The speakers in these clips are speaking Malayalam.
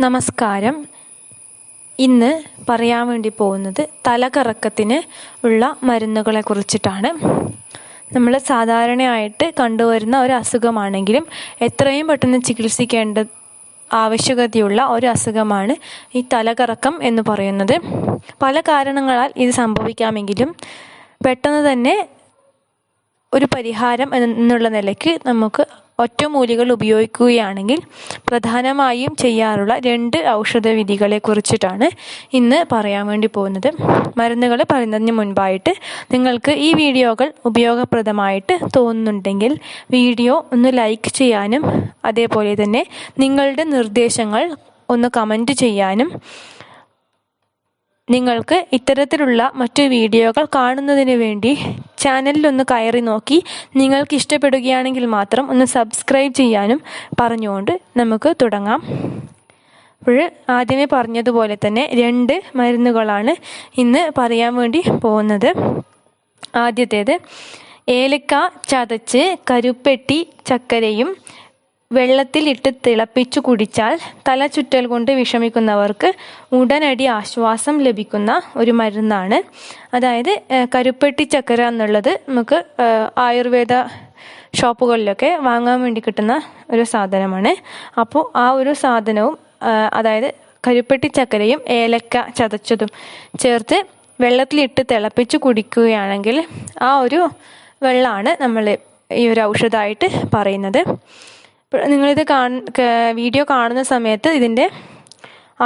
നമസ്കാരം. ഇന്ന് പറയാൻ വേണ്ടി പോകുന്നത് തലകറക്കത്തിന് ഉള്ള മരുന്നുകളെ കുറിച്ചിട്ടാണ്. നമ്മൾ സാധാരണയായിട്ട് കണ്ടുവരുന്ന ഒരു അസുഖമാണെങ്കിലും എത്രയും പെട്ടെന്ന് ചികിത്സിക്കേണ്ട ആവശ്യകതയുള്ള ഒരു അസുഖമാണ് ഈ തലകറക്കം എന്ന് പറയുന്നത്. പല കാരണങ്ങളാൽ ഇത് സംഭവിക്കാമെങ്കിലും പെട്ടെന്ന് തന്നെ ഒരു പരിഹാരം എന്നുള്ള നിലയ്ക്ക് നമുക്ക് ഒറ്റമൂലികൾ ഉപയോഗിക്കുകയാണെങ്കിൽ പ്രധാനമായും ചെയ്യാറുള്ള രണ്ട് ഔഷധ വിധികളെ കുറിച്ചിട്ടാണ് ഇന്ന് പറയാൻ വേണ്ടി പോകുന്നത്. മരുന്നുകൾ പറയുന്നതിന് മുൻപായിട്ട് നിങ്ങൾക്ക് ഈ വീഡിയോകൾ ഉപയോഗപ്രദമായിട്ട് തോന്നുന്നുണ്ടെങ്കിൽ വീഡിയോ ഒന്ന് ലൈക്ക് ചെയ്യാനും അതേപോലെ തന്നെ നിങ്ങളുടെ നിർദ്ദേശങ്ങൾ ഒന്ന് കമന്റ് ചെയ്യാനും നിങ്ങൾക്ക് ഇത്തരത്തിലുള്ള മറ്റു വീഡിയോകൾ കാണുന്നതിന് വേണ്ടി ചാനലിലൊന്ന് കയറി നോക്കി നിങ്ങൾക്ക് ഇഷ്ടപ്പെടുകയാണെങ്കിൽ മാത്രം ഒന്ന് സബ്സ്ക്രൈബ് ചെയ്യാനും പറഞ്ഞുകൊണ്ട് നമുക്ക് തുടങ്ങാം. അപ്പോൾ ആദ്യമേ പറഞ്ഞതുപോലെ തന്നെ രണ്ട് മരുന്നുകളാണ് ഇന്ന് പറയാൻ വേണ്ടി പോകുന്നത്. ആദ്യത്തേത് ഏലക്ക ചതച്ച് കരുപ്പെട്ടി ചക്കരയും വെള്ളത്തിലിട്ട് തിളപ്പിച്ചു കുടിച്ചാൽ തലചുറ്റൽ കൊണ്ട് വിഷമിക്കുന്നവർക്ക് ഉടനടി ആശ്വാസം ലഭിക്കുന്ന ഒരു മരുന്നാണ്. അതായത് കരുപ്പെട്ടി ചക്കര എന്നുള്ളത് നമുക്ക് ആയുർവേദ ഷോപ്പുകളിലൊക്കെ വാങ്ങാൻ വേണ്ടി കിട്ടുന്ന ഒരു സാധനമാണ്. അപ്പോൾ ആ ഒരു സാധനവും അതായത് കരുപ്പെട്ടി ചക്കരയും ഏലക്ക ചതച്ചതും ചേർത്ത് വെള്ളത്തിലിട്ട് തിളപ്പിച്ച് കുടിക്കുകയാണെങ്കിൽ ആ ഒരു വെള്ളമാണ് നമ്മൾ ഈ ഒരു ഔഷധമായിട്ട് പറയുന്നത്. നിങ്ങളിത് വീഡിയോ കാണുന്ന സമയത്ത് ഇതിന്റെ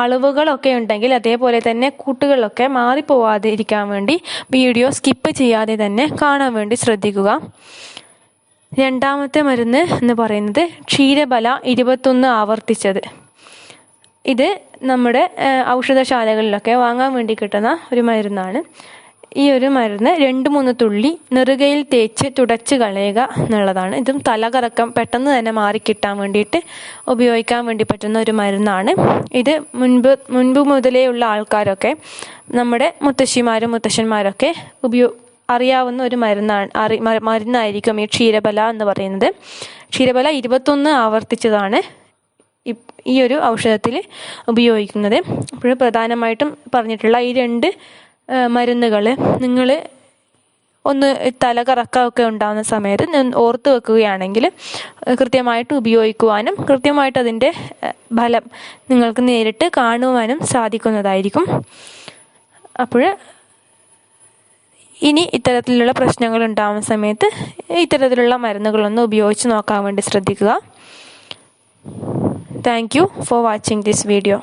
അളവുകളൊക്കെ ഉണ്ടെങ്കിൽ അതേപോലെ തന്നെ കൂട്ടുകളൊക്കെ മാറിപ്പോവാതെ ഇരിക്കാൻ വേണ്ടി വീഡിയോ സ്കിപ്പ് ചെയ്യാതെ തന്നെ കാണാൻ വേണ്ടി ശ്രദ്ധിക്കുക. രണ്ടാമത്തെ മരുന്ന് എന്ന് പറയുന്നത് ക്ഷീരബല ഇരുപത്തൊന്ന് ആവർത്തിച്ചത്. ഇത് നമ്മുടെ ഔഷധശാലകളിലൊക്കെ വാങ്ങാൻ വേണ്ടി കിട്ടുന്ന ഒരു മരുന്നാണ്. ഈ ഒരു മരുന്ന് രണ്ട് മൂന്ന് തുള്ളി നെറുകയിൽ തേച്ച് തുടച്ച് കളയുക എന്നുള്ളതാണ്. ഇതും തലകറക്കം പെട്ടെന്ന് തന്നെ മാറിക്കിട്ടാൻ വേണ്ടിയിട്ട് ഉപയോഗിക്കാൻ വേണ്ടി പറ്റുന്ന ഒരു മരുന്നാണ്. ഇത് മുൻപ് മുൻപ് മുതലേ ഉള്ള ആൾക്കാരൊക്കെ നമ്മുടെ മുത്തശ്ശിമാരും മുത്തശ്ശന്മാരൊക്കെ ഉപയോ അറിയാവുന്ന ഒരു മരുന്നാണ് അറി മരുന്നായിരിക്കും ഈ ക്ഷീരബല എന്ന് പറയുന്നത്. ക്ഷീരബല ഇരുപത്തൊന്ന് ആവർത്തിച്ചതാണ് ഈ ഒരു ഔഷധത്തിൽ ഉപയോഗിക്കുന്നത്. അപ്പോൾ പ്രധാനമായിട്ടും പറഞ്ഞിട്ടുള്ള ഈ രണ്ട് മരുന്നുകൾ നിങ്ങൾ ഒന്ന് തല കറക്കമൊക്കെ ഉണ്ടാകുന്ന സമയത്ത് ഞാൻ ഓർത്ത് വെക്കുകയാണെങ്കിൽ കൃത്യമായിട്ട് ഉപയോഗിക്കുവാനും കൃത്യമായിട്ട് അതിന്റെ ഫലം നിങ്ങൾക്ക് നേരിട്ട് കാണുവാനും സാധിക്കുന്നതായിരിക്കും. അപ്പോൾ ഇനി ഇത്തരത്തിലുള്ള പ്രശ്നങ്ങൾ ഉണ്ടാകുന്ന സമയത്ത് ഇത്തരത്തിലുള്ള മരുന്നുകളൊന്ന് ഉപയോഗിച്ച് നോക്കാൻ വേണ്ടി ശ്രദ്ധിക്കുക. Thank you for watching this video